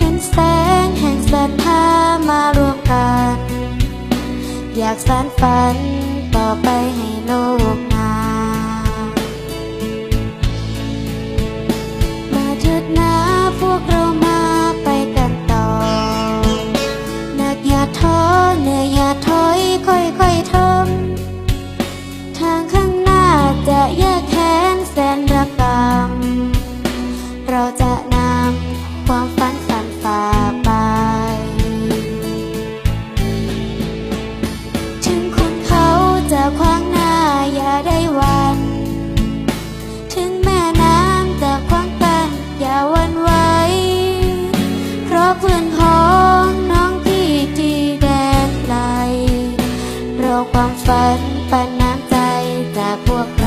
ห็นแสงแห่งศรัทธามารวมกัน อยากสานฝันต่อไป ฝันปันน้ำใจจากพวก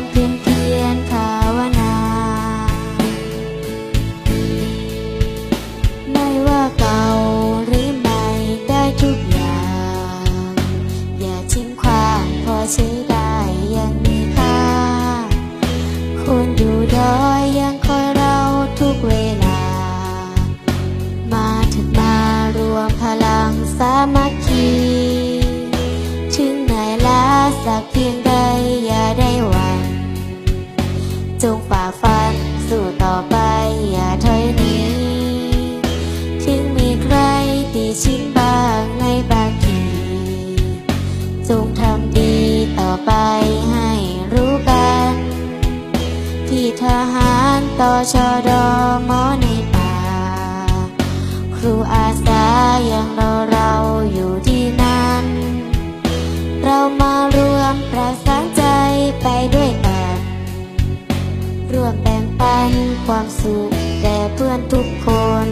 ำเพ็ญเพียรภาวนา ไม่ว่าเก่าหรือใหม่ได้ทุกอย่าง อย่าทิ้งความพอใช้ได้ยังมีค่าคนอยู่ดอยยังคอยเราทุกเวลา มาถึงมารวมพลังสามัคคี ถึงเหนล้าสักเพียงใดอย่า จงฝ่าฟัน สู้ต่อไปอย่าถอยหนีถึงมีใครตีชิงบ้างในบางทีจงทำดีต่อไปให้รู้กัน พี่ทหารต่อชอดอมอในป่า ครูอาสายังรอเรา ความสุขแด่เพื่อนทุกคน